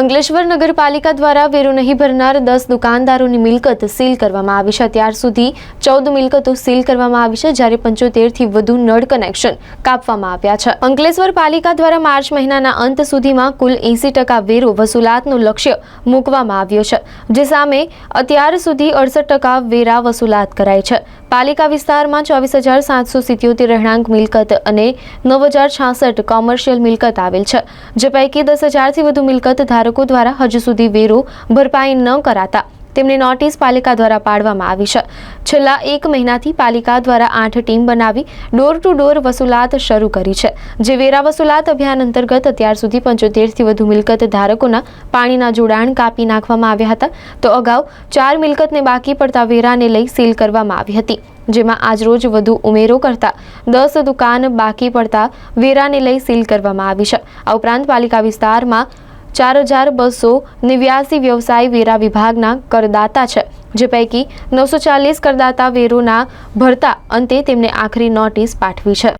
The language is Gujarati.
અંકલેશ્વર નગરપાલિકા દ્વારા વેરો નહીં ભરનાર દસ દુકાનદારોની મિલકત સીલ કરવામાં આવી છે. ત્યાર સુધી ચૌદ મિલકતો સીલ કરવામાં આવી છે, જ્યારે પંચોતેરથી વધુ નળ કનેક્શન કાપવામાં આવ્યા છે. અંકલેશ્વર પાલિકા દ્વારા માર્ચ મહિનાના અંત સુધીમાં કુલ એંસી ટકા વેરો વસૂલાતનું લક્ષ્ય મૂકવામાં આવ્યો છે, જે સામે અત્યાર સુધી અડસઠ ટકા વેરા વસૂલાત કરાઈ છે. પાલિકા વિસ્તારમાં ચોવીસ હજાર સાતસો સિત્યોતેર રહેણાંક મિલકત અને નવ હજાર છાસઠ કોમર્શિયલ મિલકત આવેલ છે, જે પૈકી દસ હજારથી વધુ મિલકત ધારકો દ્વારા હજુ સુધી વેરો ભરપાઈ ન કરાતા. તેમને નોટિસ પાલિકા દ્વારા પાડવામાં આવી છે. છેલ્લા એક મહિનાથી પાલિકા દ્વારા આઠ ટીમ બનાવી ડોર ટુ ડોર વસૂલાત શરૂ કરી છે. જે વેરા વસૂલાત અભિયાન અંતર્ગત અત્યાર સુધી પંચોતેરથી વધુ મિલકત ધારકોના પાણીના જોડાણ કાપી નાખવામાં આવ્યા હતા. તો અગાઉ ચાર મિલકતને બાકી પડતા વેરાને લઈ સીલ કરવામાં આવી હતી. જેમાં આજરોજ વધુ ઉમેરો કરતા દસ દુકાન બાકી પડતા વેરાને લઈ સીલ કરવામાં આવી છે. આ ઉપરાંત પાલિકા વિસ્તારમાં ચાર હજાર બસો નેવ્યાસી વ્યવસાય વેરા વિભાગના કરદાતા છે, જે પૈકી નવસો ચાલીસ કરદાતા વેરોના ભરતા અંતે તેમને આખરી નોટિસ પાઠવી છે.